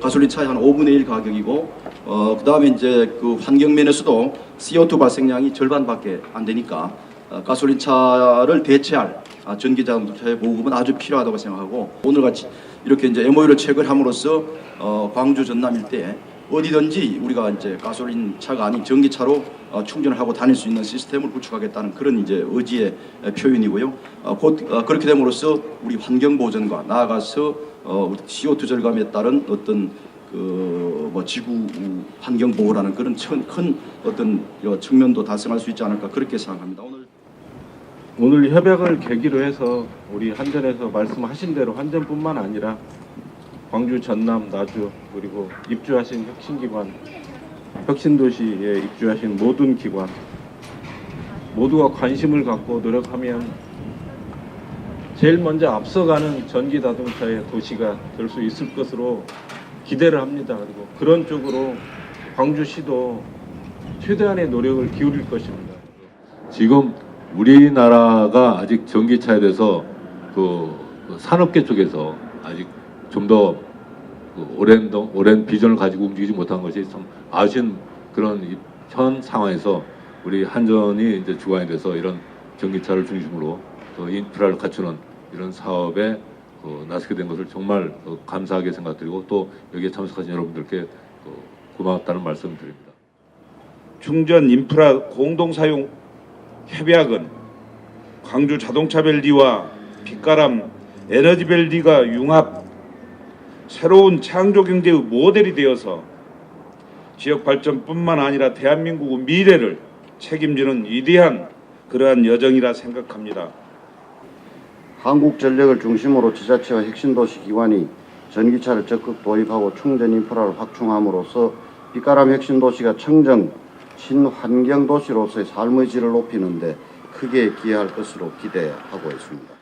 가솔린 차의 한 5분의 1 가격이고 어, 그다음에 이제 그 환경 면에서도 CO2 발생량이 절반밖에 안 되니까 어, 가솔린 차를 대체할 아, 전기 자동차의 보급은 아주 필요하다고 생각하고 오늘 같이 이렇게 이제 MOU를 체결함으로써 어, 광주 전남 일대에 어디든지 우리가 이제 가솔린 차가 아닌 전기차로 어, 충전을 하고 다닐 수 있는 시스템을 구축하겠다는 그런 이제 의지의 에, 표현이고요. 어, 곧 어, 그렇게 됨으로써 우리 환경 보전과 나아가서 어, 우리 CO2 절감에 따른 어떤 그 뭐 지구 환경 보호라는 그런 천- 큰 어떤 어, 측면도 달성할 수 있지 않을까 그렇게 생각합니다. 오늘 오늘 협약을 계기로 해서 우리 한전에서 말씀하신 대로 한전뿐만 아니라 광주, 전남, 나주 그리고 입주하신 혁신기관, 혁신도시에 입주하신 모든 기관 모두가 관심을 갖고 노력하면 제일 먼저 앞서가는 전기 자동차의 도시가 될 수 있을 것으로 기대를 합니다. 그리고 그런 쪽으로 광주시도 최대한의 노력을 기울일 것입니다. 지금 우리나라가 아직 전기차에 대해서 그 산업계 쪽에서 아직 좀더 그 오랜 동- 오랜 비전을 가지고 움직이지 못한 것이 참 아쉬운 그런 이- 현 상황에서 우리 한전이 이제 주관이 돼서 이런 전기차를 중심으로 또 인프라를 갖추는 이런 사업에 그 나서게 된 것을 정말 어, 감사하게 생각드리고 또 여기에 참석하신 여러분들께 그 고맙다는 말씀 드립니다. 충전 인프라 공동 사용 협약은 광주 자동차 밸리와 빛가람 에너지 밸리가 융합 새로운 창조 경제의 모델이 되어서 지역 발전뿐만 아니라 대한민국의 미래를 책임지는 위대한 그러한 여정이라 생각합니다. 한국전력을 중심으로 지자체와 핵심 도시 기관이 전기차를 적극 도입하고 충전 인프라를 확충함으로써 빛가람 핵심 도시가 청정 친환경 도시로서의 삶의 질을 높이는데 크게 기여할 것으로 기대하고 있습니다.